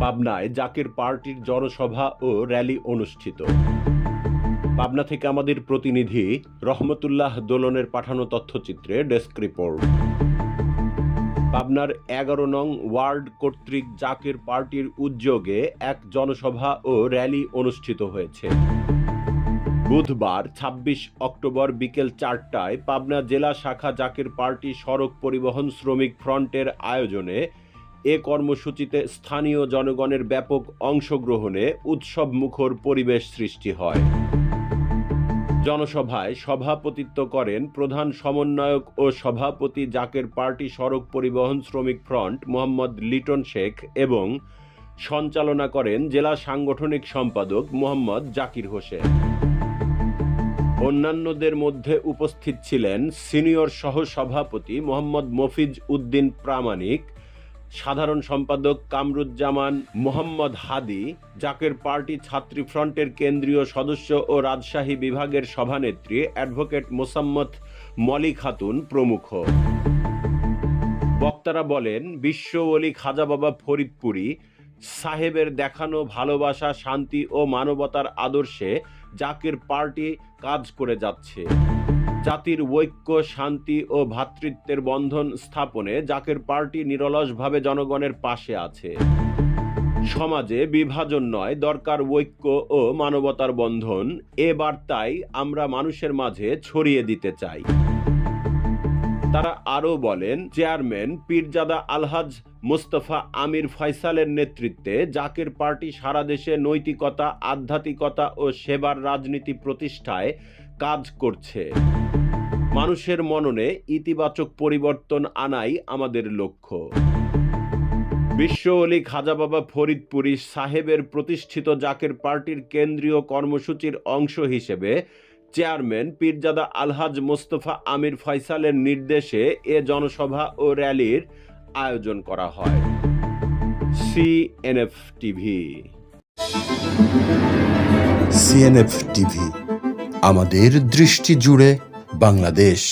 পাবনায় জাকের পার্টির জনসভা ও র্যালি অনুষ্ঠিত। পাবনা থেকে আমাদের প্রতিনিধি রহমতুল্লাহ দোলনের পাঠানো তথ্যচিত্রে ডেস্ক রিপোর্ট। পাবনার এগারো নং ওয়ার্ড কর্তৃক জাকের পার্টির উদ্যোগে এক জনসভা ও র্যালি অনুষ্ঠিত হয়েছে। বুধবার ২৬ অক্টোবর বিকেল চারটায় পাবনা জেলা শাখা জাকের পার্টি সড়ক পরিবহন শ্রমিক ফ্রন্টের আয়োজনে এ কর্মসূচিতে স্থানীয় জনগণের ব্যাপক অংশগ্রহণে উৎসব মুখর পরিবেশ সৃষ্টি হয়। জনসভায় সভাপতিত্ব করেন প্রধান সমন্বয়ক ও সভাপতি জাকের পার্টি সড়ক পরিবহন শ্রমিক ফ্রন্ট মোহাম্মদ লিটন শেখ এবং সঞ্চালনা করেন জেলা সাংগঠনিক সম্পাদক মোহাম্মদ জাকির হোসেন। অন্যান্যদের মধ্যে উপস্থিত ছিলেন সিনিয়র সহ সভাপতি মোহাম্মদ মফিজ উদ্দিন প্রামাণিক সাধারণ সম্পাদক কামরুজ্জামান মোহাম্মদ হাদি, জাকের পার্টি ছাত্রী ফ্রন্টের কেন্দ্রীয় সদস্য ও রাজশাহী বিভাগের সভানেত্রী অ্যাডভোকেট মোসাম্মত মলি খাতুন প্রমুখ। বক্তারা বলেন, বিশ্ব অলি খাজা বাবা ফরিদপুরি সাহেবের দেখানো ভালোবাসা, শান্তি ও মানবতার আদর্শে জাকের পার্টি কাজ করে যাচ্ছে। জাতির ঐক্য, শান্তি ও ভ্রাতৃত্বের বন্ধন স্থাপনে জাকের পার্টি নিরলসভাবে জনগণের পাশে আছে। সমাজে বিভাজন নয়, দরকার ঐক্য ও মানবতার বন্ধন। এ বার্তাই আমরা মানুষের মাঝে ছড়িয়ে দিতে চাই। তারা আরও বলেন, চেয়ারম্যান পীরজাদা আলহাজ মোস্তফা আমির ফয়সালের নেতৃত্বে জাকের পার্টি সারা দেশে নৈতিকতা, আধ্যাত্মিকতা ও সেবার রাজনীতি প্রতিষ্ঠায় কাজ করছে। মানুষের মননে ইতিবাচক পরিবর্তন আনাই আমাদের লক্ষ্য। বিশ্ব অলি খাজা বাবা ফরিদপুরি সাহেবের প্রতিষ্ঠিত জাকের পার্টির কেন্দ্রীয় কর্মসূচির অংশ হিসেবে চেয়ারম্যান পীরজাদা আলহাজ মোস্তফা আমির ফয়সালের নির্দেশে এ জনসভা ও র্যালির আয়োজন করা হয়। CNF TV. সিএনএফ টিভি, আমাদের দৃষ্টি জুড়ে বাংলাদেশ।